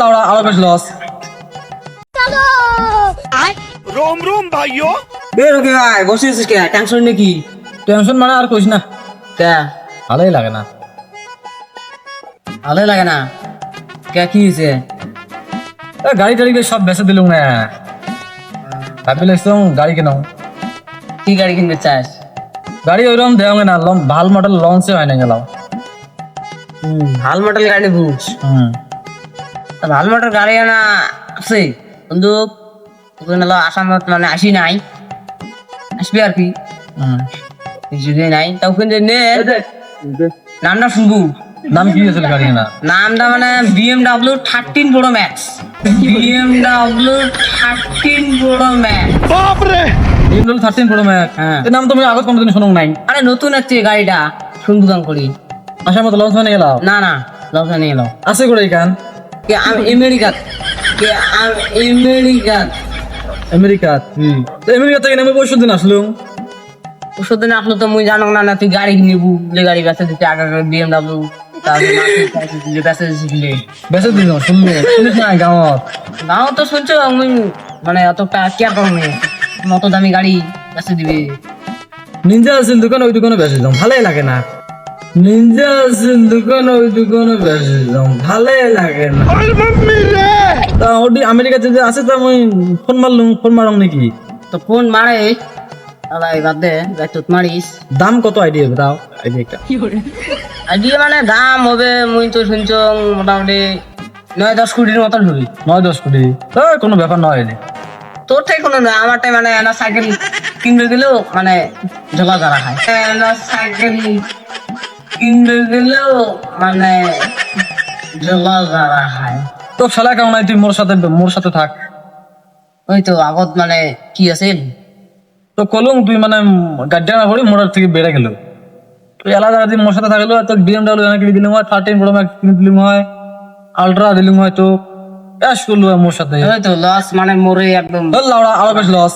লাউড়া আরও কে? টেনশন নাকি টেনশন না। কে? ভালোই লাগে কি হয়েছে গাড়ি টাড়ি সব বেঁচে দিলুম না। গাড়ি কেন কি গাড়ি কিনতে চাস? গাড়ি ওইরকম দেওয়া না। ভালো মডেল লঞ্চে হয় না গেলাম। ভালো মডেল গাড়ি বুঝ। হুম। ভালো মোটর গাড়ি আনা আছে। বন্ধু তোকে মানে আসি নাই। আসবি আর কি? যদি নাই। তাও কিন্তু নে? নামটা শুনবু। নাম কি আছে গাড়ি আনা নামটা মানে BMW thirteen pro max BMW thirteen pro max বাপরে বিএমডাব্লিউ থার্টিন প্রো ম্যাক্স হ্যাঁ নাম তো আমি আগত কোনোদিন শোনো নাই। আরে নতুন আছে গাড়িটা। শুনবু দাম করি আসামত লঞ্চ হয়ে গেল না না লঞ্চ হয়ে আছে করে এই গান কে আমি আমেরিকাত কে আমি আমেরিকা হুম। তো আমেরিকা থেকে নেমে পরশু দিন আসলুম। দিন আসলো তো মুই জানো না না তুই গাড়ি নিবু। গাড়ি বেচে দিতে আগে বিএমডাব্লিউ তো শুনছো মানে অত কেয়ার করো নি। দামি গাড়ি বেচে দিবে। নিনজা আছে দোকান ওই দোকানে বেচে যাও ভালোই লাগে না। নিজা আছেন দোকানে ওই দোকানে বেশি ভালো লাগে না। তা ওটি যে আছে তা আমি ফোন মারলুম ফোন মারাম নাকি? তো ফোন মারে। আলাই বাদ দে মারিস। দাম কত আইডিয়া দাও আইডিয়া একটা আইডিয়া মানে দাম হবে মুই তো মোটামুটি নয় দশ কোটির মতন হবি। নয় দশ কোটি? তো কোনো ব্যাপার নয় রে। তোর থেকে কোনো না আমারটাই মানে এনা সাইকেল কিনবে গেলেও মানে জোগাড় করা হয়। এনা সাইকেল মানে হয়। তো শালা কেমন নাই তুই মোর সাথে মোর সাথে থাক। ওই তো আগত মানে কি আছে তো কলুম তুই মানে গাড্ডা না পড়ি মোড়ার থেকে বেড়ে গেল। তুই আলাদা যদি মোর সাথে থাকল তো বিএমডাব্লিউ এনে কিনে দিলাম হয় থার্টিন প্রো ম্যাক্স কিনে দিলাম হয় আলট্রা দিলাম হয় তো। ক্যাশ করল মোর সাথে। ওই তো লস মানে মোরে একদম ধর লাউড়া আরও বেশ লস